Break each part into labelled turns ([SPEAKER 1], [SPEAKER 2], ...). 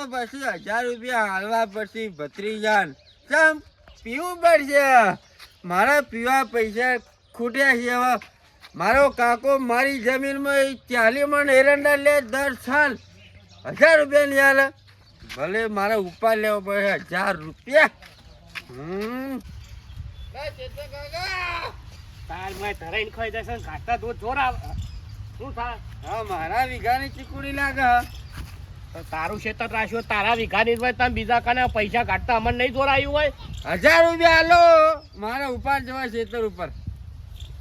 [SPEAKER 1] તો પછી હજાર રૂપિયા હાલવા પછી ભત્રીજાન. ચમ પીવું પડશે. મારા પીવા પૈસા ખૂટ્યા છે હવે. મારો કાકો મારી જમીનમાં ચાલી મણ એરંડા લે દર સાલ. હજાર રૂપિયા ની હાલે. ભલે મારે ઉપાડ લેવો પડે હજાર રૂપિયા. હમ.
[SPEAKER 2] તાર મેં ધરાઈને ખાઈ દેશે ને ઘાટા દૂધ જોર આવે શું થાય
[SPEAKER 1] હા મારા વીઘાની ચીકુડી લાગે.
[SPEAKER 2] તારું ખેતર રાખ્યું તારા વિઘાની હોય તમે બીજા કાને પૈસા કાઢતા અમને નહીં આવ્યું હોય?
[SPEAKER 1] હજાર રૂપિયા હાલો મારે ઉપાડ જવા ખેતર ઉપર.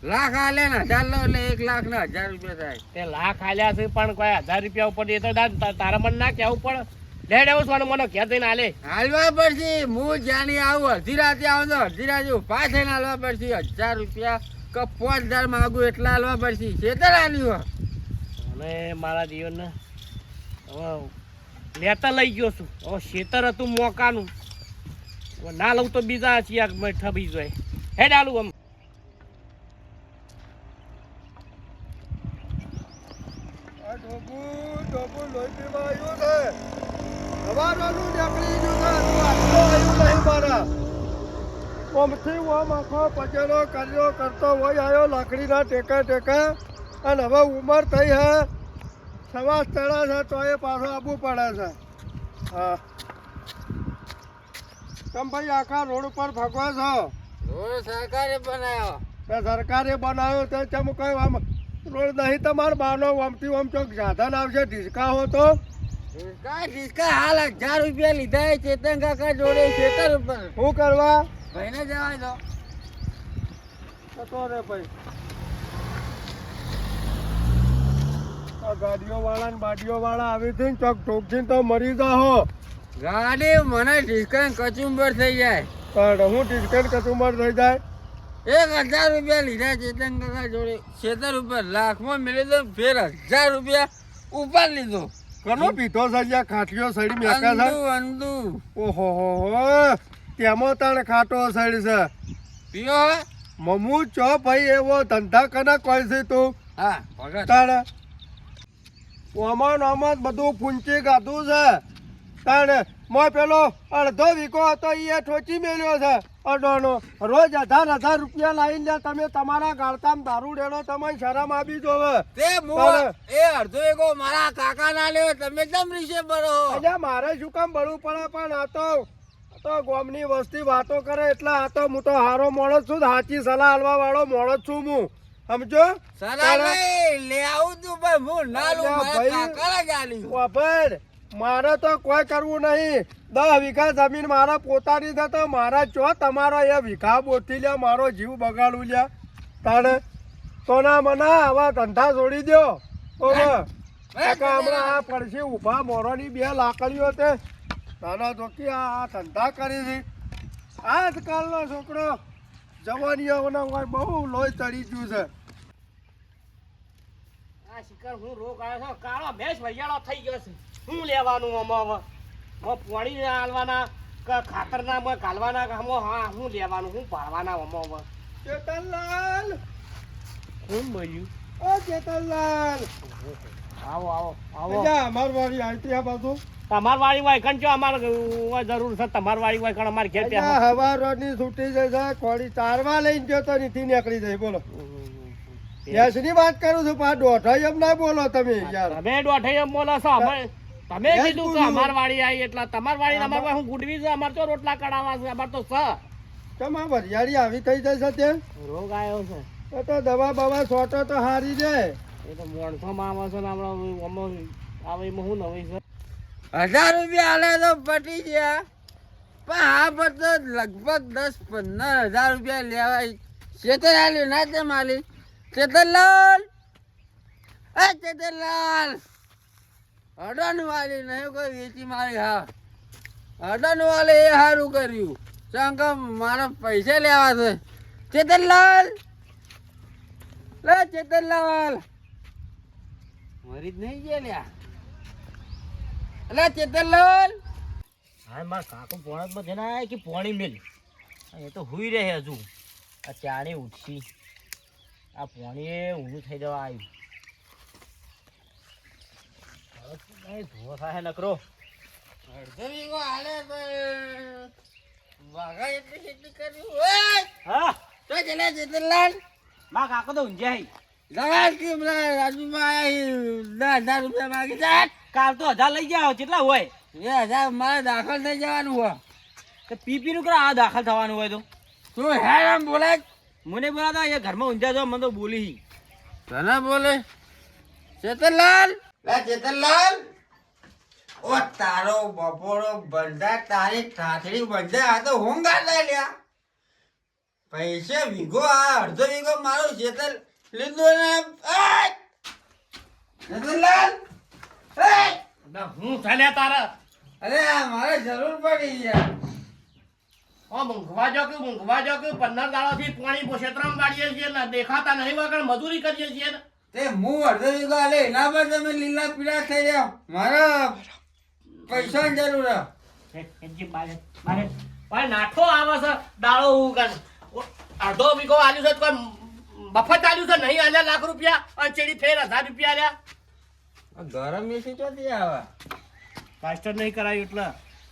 [SPEAKER 1] લાખ હાલે ને હજાર લો એટલે એક લાખ ને હજાર રૂપિયા થાય.
[SPEAKER 2] તે લાખ આલ્યા છે પણ કોઈ હજાર રૂપિયા ઉપર એ તો તારા મને ના કહેવું પડે. લેડ આવું છું મને ઘેર થઈને હાલે
[SPEAKER 1] હાલવા પડશે. હું જાણી આવું અડધી રાતે આવું તો અડધી રાતે ઊભા થઈને હાલવા પડશે. હજાર રૂપિયા કે પાંચ હજાર માગું એટલા હાલવા પડશે. ખેતર હાલ્યું
[SPEAKER 2] અને મારા જીવનને હવે લેતા લઈ ગયો છું. હવે ખેતર હતું મોકાનું. ના લઉં તો બીજા છીએ ઠબી જાય. હે આલું આમ
[SPEAKER 3] ઓમથી ઓમ આખો પચેલો કર્યો, કરતો હોય આવ્યો લાકડીના ટેકા ટેકા અને હવે ઉંમર થઈ હે. સવા ચડે છે તો એ પાછો આવવું પડે છે. હા. તમે ભાઈ આખા રોડ ઉપર ફગવો છો?
[SPEAKER 1] રોડ સરકારે બનાવ્યો
[SPEAKER 3] તે સરકારે બનાવ્યો તો ચમ કઈ આમ રોડ નહીં તમારો બાનો આમથી આમ ચોક સાધન આવશે ઢીસકા હો તો.
[SPEAKER 1] ઢીસકા ઢીસકા હાલ હજાર રૂપિયા લીધા ચેતન કાકા જોડે ખેતર ઉપર.
[SPEAKER 3] શું કરવા?
[SPEAKER 1] ભાઈને જવા દો.
[SPEAKER 3] રે ભાઈ આ ગાડીઓ વાળા ને બાડીઓ વાળા આવી ને ચોક ઠોકથી તો મરી જાહો.
[SPEAKER 1] ગાડી મને ઢીસકા કચુંબર થઈ જાય.
[SPEAKER 3] પણ હું ટિકટ કચુંબર થઈ જાય?
[SPEAKER 1] એક હજાર રૂપિયા લીધા ચેતન કાકા જોડે. ખેતર ઉપર લાખમાં મેળવી દો ફેર હજાર રૂપિયા ઉપર લીધો.
[SPEAKER 3] ઘણો પીધો સજ્યા જ્યાં ખાટલીઓ સડી મેકા છે.
[SPEAKER 1] અંદુ
[SPEAKER 3] ઓહો હો હો તેમાં તાણે ખાટો સડી છે?
[SPEAKER 1] પીઓ?
[SPEAKER 3] મમુ ચો ભાઈ એવો ધંધા કના કોઈ છે તું?
[SPEAKER 1] હા ભગત.
[SPEAKER 3] તાણે ઓમાં ઓમાં બધું ફૂંચી ગાધું છે. અને મોય પેલો અડધો વીકો હતો એ ઠોચી મેલ્યો છે. અડોનો રોજ અઢાર અઢાર રૂપિયા લાવીને દે તમે તમારા ગાળતામાં દારૂ ડેલો તમે શરમ આપી દો
[SPEAKER 1] તે મુ એ અડધો એકો મારા કાકા ના લેવો તમે કેમ રીશે બરો
[SPEAKER 3] અલ્યા મારે શું કામ ભરવું પડે? પણ આ તો તો ગોમની વસ્તી વાતો કરે એટલે આ તો હું તો હારો માણસ છું સાચી સલાહ આલવા વાળો માણસ છું હું. સમજો?
[SPEAKER 1] લે આવું તું પણ હું ના લઉં
[SPEAKER 3] ભાઈ. મારે તો કોઈ કરવું નહીં. દસ વીઘા જમીન મારા પોતાની છે તો મારા ચો તમારો એ વીઘા બોથી લ્યા મારો જીવ બગાડું લ્યા. તાણે તો ના મના આવા ધંધા છોડી દો હમણાં આ પડશે ઊભા મોરોની બે લાકડીઓ તે. નાના જોકી આ આ ધંધા કરી છે. આજકાલનો છોકરો જવાનીઓનો હોય બહુ લોહી ચડી ગયું છે.
[SPEAKER 2] આ શિકાર હું રોગ આવ્યો છે કાળો ભેંસ વૈયાળો થઈ ગયો છે. શું લેવાનું આમાં હવે? હવે પાણી હાલવાના કે ખાતરના માં ઘાલવાના કે હા શું લેવાનું શું ભરવાના આમાં હવે.
[SPEAKER 3] ચેતનલાલ
[SPEAKER 2] શું બોલ્યું
[SPEAKER 3] ઓ ચેતનલાલ
[SPEAKER 2] આવો આવો આવો.
[SPEAKER 3] અમાર વાળી આઈટી આ બાજુ.
[SPEAKER 2] તમાર વાળી હોય કણ જો અમારે જરૂર છે તમાર વાળી હોય કણ અમારે ઘેર હવા
[SPEAKER 3] હવા રોડની છૂટી જાય છે કોળી ચારવા લઈને ગયો તો નીથી નીકળી જાય બોલો. યશની વાત કરું છું પણ દોઢાઈ એમ ના બોલો તમે યાર.
[SPEAKER 2] તમે દોઢાઈ એમ બોલો છો અમે તમે કીધું કે અમાર વાડી આવી એટલે તમાર વાડી અમાર પાસે હું ગુડવી છું અમાર તો રોટલા કડાવા છે અમાર તો સ
[SPEAKER 3] તમાર વરિયાળી આવી થઈ જાય છે ત્યાં?
[SPEAKER 2] રોગ આવ્યો છે.
[SPEAKER 3] તો તો દવા બવા છોટો તો હારી જાય
[SPEAKER 2] એ તો મોણસો માં આવે છે ને હમણાં અમો આવે એમાં હું નવી છે?
[SPEAKER 1] હજાર રૂપિયા આલે તો પટી ગયા. પણ આ પર તો લગભગ દસ પંદર હજાર રૂપિયા લેવાય. ચેતન આલ્યું ના તે માલી ચેતનલાલ એ ચેતનલાલ અડન વાલી નહીં કોઈ વેચી મારી હા. અડન વાલે એ સારું કર્યું. કારણ મારા પૈસા લેવા છે. ચેતનલાલ લે ચેતનલાલ મરી જ નહીં ગયા લ્યા. અલા ચેતનલાલ
[SPEAKER 2] હા, મારા કાકો પોણા માં જણાય કે પોણી મેલ?
[SPEAKER 4] એ તો હુઈ રહે હજુ. આ ચાણી ઉઠશી. આ પોણીએ ઊંધું થઈ જવા આવ્યું. કાંઈ થાય? નકરો.
[SPEAKER 1] અડધો વીઘો હાલે તો વાઘા એટલી ખેતી કરી.
[SPEAKER 4] હા?
[SPEAKER 1] તો ચલે
[SPEAKER 4] ચેતનલાલમાં કાકો તો ઊંઝાઈ
[SPEAKER 1] લગાડ કે પેલા રાજુભાઈ દસ હજાર રૂપિયા માગી જાય
[SPEAKER 4] કાલ તો હજાર લઈ જાઓ કેટલા હોય.
[SPEAKER 1] એ હજાર મારે દાખલ થઈ જવાનું હોય.
[SPEAKER 4] તો પીપી નું આ દાખલ થવાનું હોય તો.
[SPEAKER 1] તું હેર આમ બોલે
[SPEAKER 4] મને બોલાતા એ ઘરમાં ઊંધા જો મને તો બોલી
[SPEAKER 1] તને બોલે? ચેતનલાલ? લે ચેતનલાલ? ઓ તારો બપોરો બંધા તારી ઠાઠડી બંધા આ તો હોંગા લઈ લ્યા? પૈસે વીઘો આ અડધો વીઘો મારો ચેતન લીધો ને! ચેતનલાલ?
[SPEAKER 2] હું ચાલ્યા તારા?
[SPEAKER 1] અરે આ મારે જરૂર પડી યાર
[SPEAKER 2] ઓ મૂંઘવા જો કે મૂંઘવા જો કે પંદર દાડાથી પાણી ક્ષેત્રમાં ગાડીએ છીએ ને દેખાતા નહીં વગર મજૂરી કરીએ છીએ ને.
[SPEAKER 1] તે હું અડધો વીઘો આલે એના પર તમે લીલા પીળા થઈ રહ્યા. મારા પૈસાની જરૂર મારે
[SPEAKER 2] હે, હેજી બારે, બારે. ભાઈ નાઠો આવે છે દાડો ઉગન અડધો વીઘો આલ્યું છે તો કોઈ મફત આલ્યું છે નહીં આલ્યા લાખ રૂપિયા? અને ચેડી ફેર હજાર રૂપિયા આલ્યા.
[SPEAKER 1] ગરમ એસી ચોથી આવે?
[SPEAKER 2] પ્લાસ્ટર નહીં કરાયું એટલે.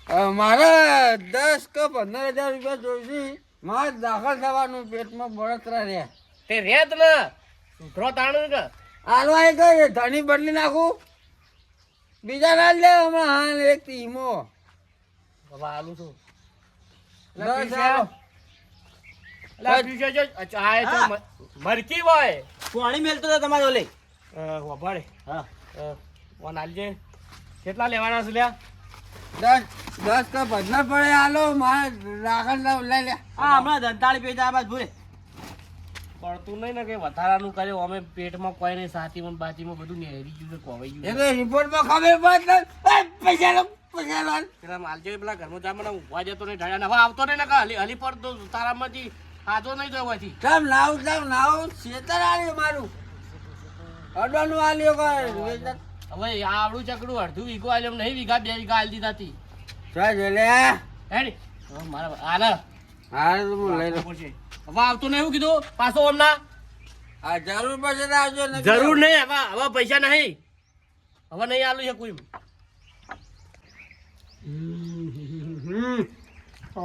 [SPEAKER 1] મારે દસ કે પંદર હજાર રૂપિયા જોઈશે. મારે દાખલ થવાનું પેટમાં બળતરા રહ્યા
[SPEAKER 2] તે રેત ને. સુધરો તાણ કે?
[SPEAKER 1] હાલવા એ કઈ ધણી બદલી નાખું. બીજા ના લે હમણાં. હાલ એક ટીમો. બાબા હાલું.
[SPEAKER 2] છું મરકી હોય.
[SPEAKER 4] પાણી મેલતો હતો તમારો લે.
[SPEAKER 2] અ, વભાડે
[SPEAKER 4] હા.
[SPEAKER 2] ઓન આલજે. કેટલા લેવાના છે લ્યા?
[SPEAKER 1] દસ દસ તો પંદર પડે હાલો મારે રાખણ લઈ લે.
[SPEAKER 4] હા હમણાં દંતાળી પેજ આ બાજુ ભૂરે
[SPEAKER 2] પડતું નહીં ને કે વધારાનું કર્યો અમે પેટમાં કોઈ નહીં સાતીમાં બાતીમાં બધું નેરી ગયું ને કોવાઈ ગયું
[SPEAKER 1] એટલે રિપોર્ટમાં ખબર પડે પૈસા લો પૈસા લો.
[SPEAKER 2] પેલા માલજો પેલા ઘરમાં જા મને જતો નહીં ઢાળ્યા હવે આવતો નહીં ને હલી હલી પડતો તારામાંથી આજો નહીં તો હોયથી
[SPEAKER 1] તમ લાવ તમ લાવ શેતર આલ્યો મારું. અડવાનું આલ્યો કર
[SPEAKER 2] હવે આ આવડું ચકડું અડધું વીઘો આલ્યો નહીં વીઘા બે વીઘા આલી દીધા હતી
[SPEAKER 1] ચાલ લે.
[SPEAKER 2] હેડી. હવે મારા આને
[SPEAKER 1] હારે તો હું લઈ લઉં.
[SPEAKER 2] હવે આવતું નહીં એવું કીધું? પાછો હમણાં
[SPEAKER 1] આ જરૂર પડશે તો આવજો ને
[SPEAKER 2] જરૂર નહીં હવે હવે પૈસા નહીં. હવે નહીં આલું છે કોઈ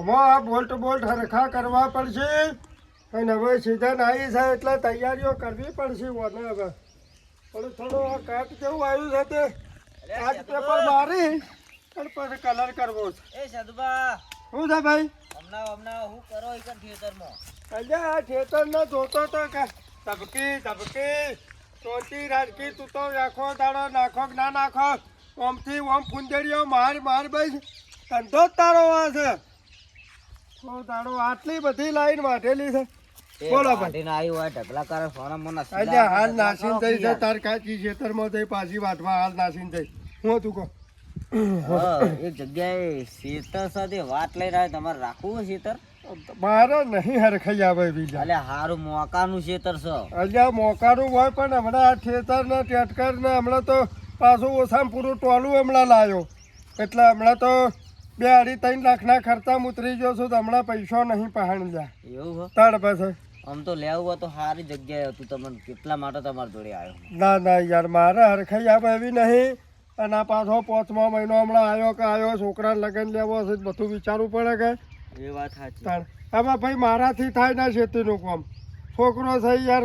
[SPEAKER 3] આ બોલ્ટ બોલ્ટ હરખા કરવા પડશે. અને હવે સીધા નાઈ છે એટલે તૈયારીઓ કરવી પડશે ઓને હવે. પણ થોડો આ કાટ જેવું આવ્યું છે તે? કાચ પેપર મારી અને પછી કલર કરવો છે.
[SPEAKER 4] એ સદબા
[SPEAKER 3] શું છે ભાઈ?
[SPEAKER 4] હમણાં હમણાં હું કરો એક થિયેટરમાં?
[SPEAKER 3] અલ્યા આ ખેતરનો જોતો તો કે ધબકી ધબકી. ચોટી રાજકી તું તો દાડો નાખો ના નાખો? ઓમથી ઓમ ફૂંદડીઓ માર માર ભાઈ ધંધો જ તારો આ છે. દાડો આટલી બધી લાઈન વાઢેલી છે. બોલો ભાઈ.
[SPEAKER 4] આવ્યું હોય ઢગલા સોના મને
[SPEAKER 3] અલ્યા હાલ નાસીન થઈ છે તાર કાચી ખેતરમાં થઈ પાછી વાટવા હાલ નાસીન થઈ. હું તું કહો?
[SPEAKER 4] એક જગ્યાએ શેતર સાથે વાત લઈ તમારે રાખવું શેતર?
[SPEAKER 3] મારે નહીં હરખાઈ આવે બીજા
[SPEAKER 4] એટલે હારું મોકાનું શેતર છે.
[SPEAKER 3] અલ્યા મોકાનું હોય પણ હમણાં આ ને ટેટકર ને હમણાં તો પાછું ઓછામાં પૂરું ટોલું હમણાં લાવ્યો એટલે હમણાં તો બે અઢી ત્રણ લાખના ખર્ચા ઉતરી ગયો છું તો હમણાં પૈસો નહીં પહાણ જાય
[SPEAKER 4] એવું
[SPEAKER 3] તાર પાસે.
[SPEAKER 4] આમ તો લેવું હોય તો સારી જગ્યાએ હતું. તમને કેટલા માટે તમારા જોડે આવ્યો
[SPEAKER 3] ના ના યાર મારે હરખાઈ આવે એવી નહીં. અને આ પાછો પાંચમો મહિનો હમણાં આવ્યો કે આવ્યો છોકરાને લગ્ન લેવો છે બધું વિચારવું પડે કે.
[SPEAKER 4] એ વાત સાચી.
[SPEAKER 3] હવે ભાઈ મારાથી થાય ના ખેતીનું કામ. છોકરો છે યાર.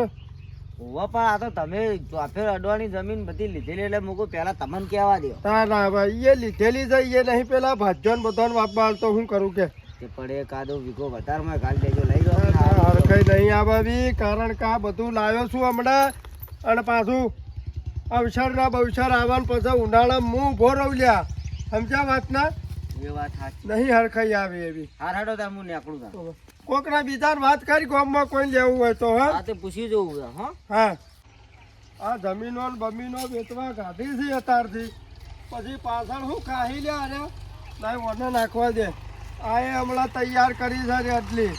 [SPEAKER 4] હોવા પણ આ તો તમે ચોફેર અડવાની જમીન બધી લીધેલી એટલે મૂકું પેલા તમને કહેવા દો
[SPEAKER 3] ના ના ભાઈ એ લીધેલી છે એ નહીં. પેલા ભાજ્યો બધાને વાપવા તો હું કરું કે.
[SPEAKER 4] કે પડે કાદો વીઘો વધારમાં ગાલ દેજો લઈ જાઓ
[SPEAKER 3] નહીં આવે બી કારણ કે આ બધું લાવ્યો છું હમણાં. અને પાછું અવસર ના બવસર આવવાનું પછી ઉનાળા હું ઊભો રહું લ્યા. સમજ્યા વાતના?
[SPEAKER 4] એ વાત સાચી.
[SPEAKER 3] નહીં હરખાઈ આવે એવી.
[SPEAKER 4] હાર હાડો ત્યાં હું નીકળું તા
[SPEAKER 3] કોકના બીજા વાત કરી ગામમાં કોઈ લેવું હોય તો હા.
[SPEAKER 4] તે પૂછી જોવું હો.
[SPEAKER 3] હા. આ જમીનો ને બમીનો વેચવા ગાધી છે અત્યારથી. પછી પાછળ હું ખાઈ લે અરે. નહીં મને નાખવા દે. આ એ હમણાં તૈયાર કરી છે રે આટલી.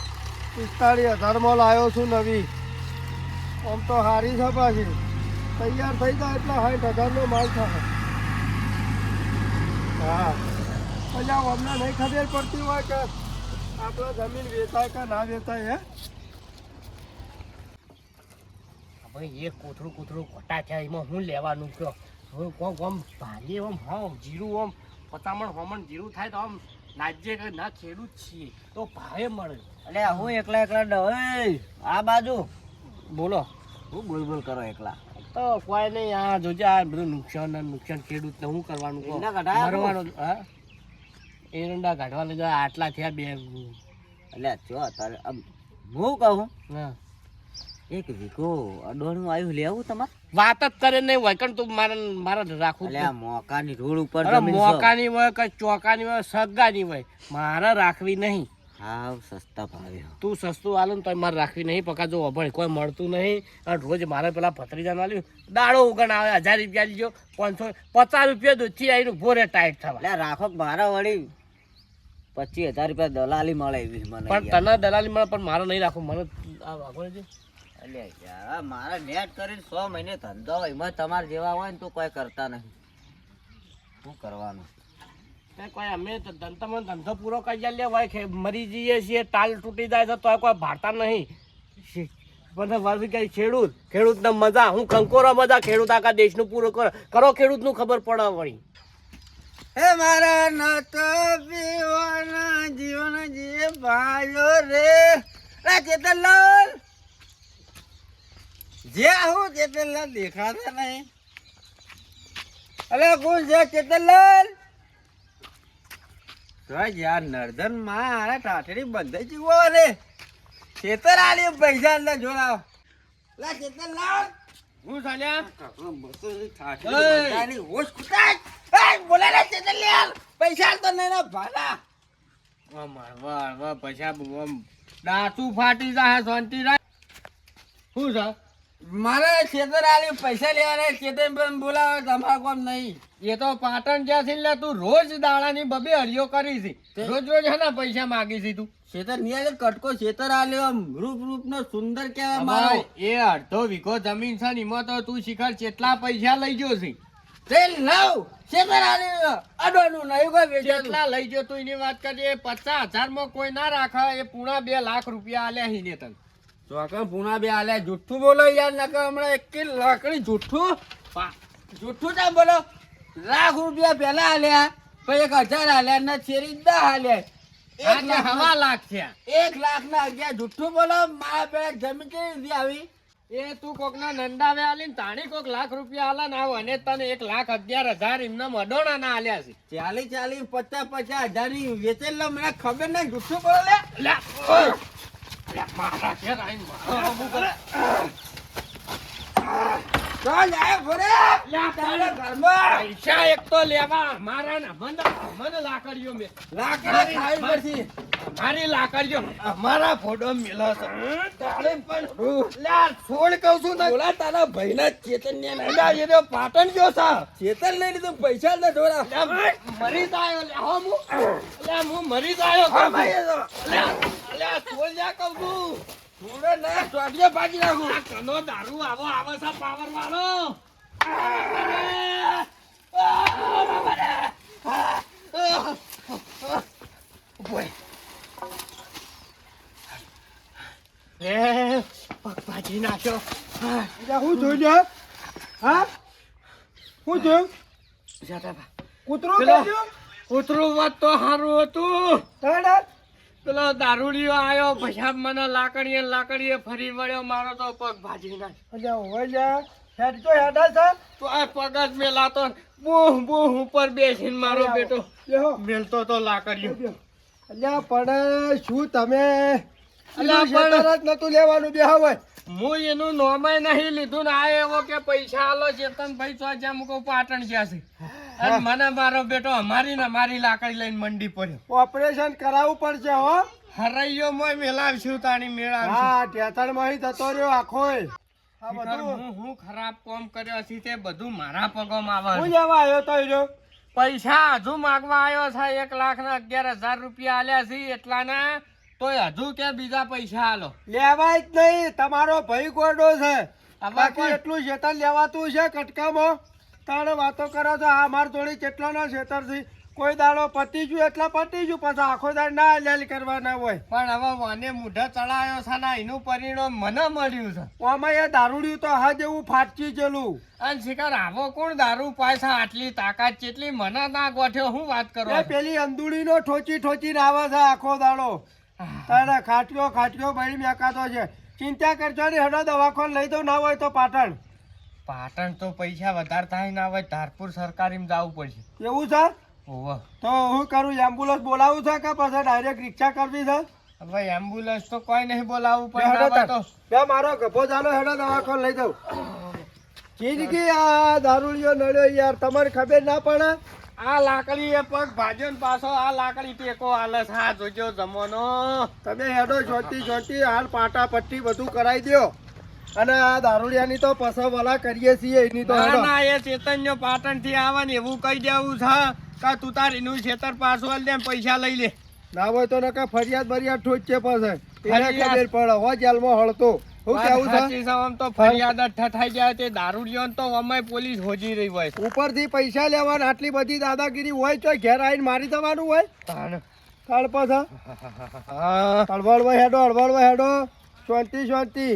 [SPEAKER 3] પિસ્તાળીસ હજારમાં લાવ્યો છું નવી. આમ તો હારી છે પાછી. તૈયાર થઈ જાય એટલે સાઠ હજારનો માલ થાય હા. પછી અમને નહીં ખબર પડતી હોય કે આપણે જમીન વેચાય કે ના વેચાય, હે?
[SPEAKER 2] ભાઈ એક કોથળું કોથળું ખોટા થયા, એમાં હું લેવાનું કયો? હું કોમ ભાલી આમ હા, જીરું આમ પતામણ હોમણ જીરું થાય તો આમ નાજે કે ના ખેડૂત છીએ તો ભાવે મળે.
[SPEAKER 4] એટલે હું એકલા એકલા ડવે આ બાજુ.
[SPEAKER 2] બોલો.
[SPEAKER 4] હું બોલ બોલ કરો એકલા.
[SPEAKER 2] તો કોઈ નહીં આ જોજે આ બધું નુકસાન નુકસાન ખેડૂતને શું કરવાનું? મરવાનું હા? એરંડા કાઢવા લીધા આટલા થયા બે.
[SPEAKER 4] એટલે જો તારે હું કહું? એક વીઘો અડોણું આવ્યું લેવું તમારે?
[SPEAKER 2] વાત જ કરે નહીં હોય કારણ તું મારે મારે રાખવું
[SPEAKER 4] એટલે મોકાની રોડ ઉપર.
[SPEAKER 2] મોકાની હોય કે ચોકાની હોય સગાની હોય મારે રાખવી નહીં.
[SPEAKER 4] હા સસ્તા ભાવે
[SPEAKER 2] તું સસ્તું આલો ને તો મારે રાખવી નહીં પકા જો અભણ કોઈ મળતું નહીં. અને રોજ મારે પેલા ભત્રીજાને આલ્યું દાડો ઉગણ આવે હજાર રૂપિયા લીજો પાંચસો પચાસ રૂપિયા દૂધથી આવીને ભોરે ટાઈટ થવા.
[SPEAKER 4] એટલે રાખો મારા વળી પચીસ હજાર રૂપિયા દલાલી મળે એવી મને
[SPEAKER 2] પણ તને દલાલી મળે પણ મારે નહીં રાખવું મને આ વાગોળે છે
[SPEAKER 4] એટલે યાર મારે નેટ કરીને સો મહિને ધંધો હોય એમાં તમારે જેવા હોય ને તો કોઈ કરતા નહીં. શું કરવાનું?
[SPEAKER 2] કોઈ અમે તો ધંધામાં ધંધો પૂરો કરી લે હોય કે મરી જઈએ છીએ તાલ તૂટી જાય તો તો કોઈ ભાડતા નહીં. પણ વર્ગ કઈ ખેડૂત ખેડૂતને મજા હું કંકોરો મજા ખેડૂત આખા દેશનું પૂરો કરો કરો ખેડૂતનું ખબર પડે વળી.
[SPEAKER 1] હે મારા નતો પીવાના જીવન જીએ ભાયો રે. રે ચેતનલાલ જે હું ચેતનલાલ દેખાતા નહીં. અરે કોણ છે? ચેતનલાલ તો યાર નર્ધનમાં આરા ટાટડી બંધ જીવો રે ખેતર આલી પૈસા અંદર જોડાવ લા. ચેતનલાલ
[SPEAKER 2] હું ચાલ્યા
[SPEAKER 1] બધાની હોશ ખૂટાય. બોલે રે ચેતનલાલ. પૈસા તો નહીં ને ભાડા
[SPEAKER 2] પૈસા દાંતું ફાટી જાય શાંતિ રાખ. શું છે
[SPEAKER 1] મારે ખેતર આલી પૈસા લેવાના ખેતર પણ બોલાવે તમારા કોમ નહીં.
[SPEAKER 2] એ તો પાટણ જ્યાંથી લે તું રોજ દાડાની બબે હરિયો કરી છે રોજ રોજ હેના પૈસા માગી છે તું.
[SPEAKER 1] ખેતર નિયાલે કટકો ખેતર આલ્યો આમ રૂપ રૂપ નો સુંદર કહેવાય મારો.
[SPEAKER 2] એ અડધો વીઘો જમીન છે ને એમાં તો તું શિખર કેટલા પૈસા લઈ ગયો છે.
[SPEAKER 1] તે લવ ખેતર આલ્યો અડવાનું નહીં કોઈ વેચાતું.
[SPEAKER 2] કેટલા લઈ ગયો તું એની વાત કરીએ પચાસ હજારમાં કોઈ ના રાખે એ પૂણા બે લાખ રૂપિયા આલ્યા હિને તને.
[SPEAKER 1] ચોકન પૂના બે આલે જુઠ્ઠું બોલો યાર નકર હમણાં એક લાકડી જુઠ્ઠું? જુઠ્ઠું ના બોલો? લાખ રૂપિયા પહેલા આલ્યા પછી એક હજાર આલ્યા ને છેરી દસ આલ્યા. એક લાખ
[SPEAKER 2] હવા લાખ થયા.
[SPEAKER 1] એક લાખ ના અગિયાર જુઠ્ઠું બોલો મારા બે જમીન કેવી રીતે આવી?
[SPEAKER 2] એ તું કોક ના નંદાવે આલીને તાણી કોક લાખ રૂપિયા આલા ના અને તને એક લાખ અગિયાર હજાર એમના મડોણા ના આલ્યા છે.
[SPEAKER 1] ચાલી ચાલી પચાસ પચાસ હજારની વેચેલ મને ખબર નહીં જુઠ્ઠું બોલો? લે.
[SPEAKER 2] મારા ઘેર
[SPEAKER 1] તારા
[SPEAKER 2] પણ લ્યા, છોડ કહું છું ને
[SPEAKER 1] તારા ભાઈના ચેતન્ય
[SPEAKER 2] ને પાટણ ગયો છે
[SPEAKER 1] ચેતન લઈ લીધું પૈસા ને
[SPEAKER 2] લ્યા, મરી જાયો હું મરી જાયો છું.
[SPEAKER 1] તો.
[SPEAKER 2] લ્યા, લ્યા, છોડ લ્યા કહું છું.
[SPEAKER 1] થોડો ના ચોટીઓ પાડી નાખું.
[SPEAKER 2] આ કનો દારૂ આવો આવે છે પાવર વાળો. એ પગભાજી નાખ્યો.
[SPEAKER 3] હું જોઈ લ્યો હા? હું? જોયું કૂતરું.
[SPEAKER 2] કૂતરું વાત તો સારું હતું. પેલો દારૂડિયો આવ્યો પછી મને લાકડીએ લાકડીએ ફરી વળ્યો મારો તો પગ ભાજી નાખ્યો.
[SPEAKER 3] હોય લ્યા. હેડ તો હેડા છે
[SPEAKER 2] તો આ પગ જ મેલાતો બૂહ બૂહ ઉપર બેસીને મારો બેટો મેલતો તો લાકડીઓ
[SPEAKER 3] અલ્યા પણ શું તમે?
[SPEAKER 2] અલ્યા પણ-
[SPEAKER 3] નતું લેવાનું બે હવે
[SPEAKER 2] હું એનું નોમાય નહીં લીધું ને. આ એવો કે પૈસા આલો ચેતન ભાઈ તો જ્યાં મૂકો પાટણ ગયા છે. અને મને મારો બેટો અમારી ને મારી લાકડી લઈને મંડી પડ્યો.
[SPEAKER 3] ઓપરેશન કરાવવું પડશે હો.
[SPEAKER 2] હરૈયો મોય મેલાવશું તાણી મેળા
[SPEAKER 3] હા ટેતણમાં થતો રહ્યો આખો
[SPEAKER 2] હું હું ખરાબ કામ કર્યો છે તે બધું મારા પગોમાં આવે
[SPEAKER 3] હું
[SPEAKER 2] જવા
[SPEAKER 3] લેવા આવ્યો તો રહ્યો
[SPEAKER 2] પૈસા હજુ માગવા આવ્યો છે એક લાખ ના અગિયાર હજાર રૂપિયા આલ્યા છે એટલાના તોય હજુ કે બીજા પૈસા આલો.
[SPEAKER 3] લેવાય જ નહીં તમારો ભાઈ ગોડો છે. બાકી એટલું જેતન લેવાતું છે કટકામાં. તાણે વાતો કરો છો? આ માર થોડી કેટલાના છેતરથી? કોઈ દાડો પતી ગયું એટલે પતી ગયું પછી આખો દાડ ના લેલ કરવાના હોય.
[SPEAKER 2] પણ હવે મને મૂઢે ચડાયો છે ને એનું પરિણામ મને મળ્યું છે.
[SPEAKER 3] આમાં એ દારૂડિયું તો હા જેવું ફાટકી ગયેલું.
[SPEAKER 2] અને શિકાર આવો કોણ દારૂ પાછા આટલી તાકાત જેટલી મને ના ગોઠ્યો હું વાત કરો?
[SPEAKER 3] પેલી અંદુડીનો ઠોચી ઠોચીને આવે છે આખો દાડો. તારે ખાટ્યો ખાટ્યો બળી મેકાતો છે. ચિંતા કરજો ને હેડો દવાખાન લઈ દઉં ના હોય તો પાટણ.
[SPEAKER 2] પાટણ તો પૈસા વધારે થાય ના હોય ધારપુર સરકારીમાં જવું પડશે.
[SPEAKER 3] એવું છે?
[SPEAKER 2] ઓહો.
[SPEAKER 3] તો હું કરું એમ્બ્યુલન્સ બોલાવું છે કે પછી ડાયરેક્ટ રિક્ષા કરવી છે?
[SPEAKER 2] હવે એમ્બ્યુલન્સ તો કોઈ નહીં બોલાવવું પડે
[SPEAKER 3] બે મારો ગભો ચાલો હેડો દવાખાને લઈ દઉં જિંદગી આ દારૂડિયો નડ્યો યાર તમારે ખબર ના પડે?
[SPEAKER 2] આ લાકડી એ પગ ભાજન પાછો આ લાકડી ટેકો હાલે છે. આ જોજો જમવાનો
[SPEAKER 3] તમે હેડો જોતી જોતી હાલ પાટા પટ્ટી બધું કરાવી દ્યો. અને આ દારૂડિયાની તો પસવલા કરીએ છીએ એની તો
[SPEAKER 2] ના એ ચેતન્ય પાટણથી આવે ને એવું કહી દેવું છે કે તું તાર એનું ખેતર પાછું આલ દે પૈસા લઈ લે.
[SPEAKER 3] ના હોય તો નકા ફરિયાદ બરિયાદ ઠોચે પાસે એને ખબર પડે હો જેલમાં હળતો. હું કેવું છે?
[SPEAKER 2] આમ તો ફરિયાદ ઠઠાઈ જાય તે દારૂડિયો તો અમે પોલીસ હોજી રહી હોય.
[SPEAKER 3] ઉપરથી પૈસા લેવાના આટલી બધી દાદાગીરી હોય તો ઘેર આવીને મારી દેવાનું હોય?
[SPEAKER 2] તાણ.
[SPEAKER 3] પાછા. હળવળવા હેડો હળવળવા હેડો. શાંતિ શાંતિ.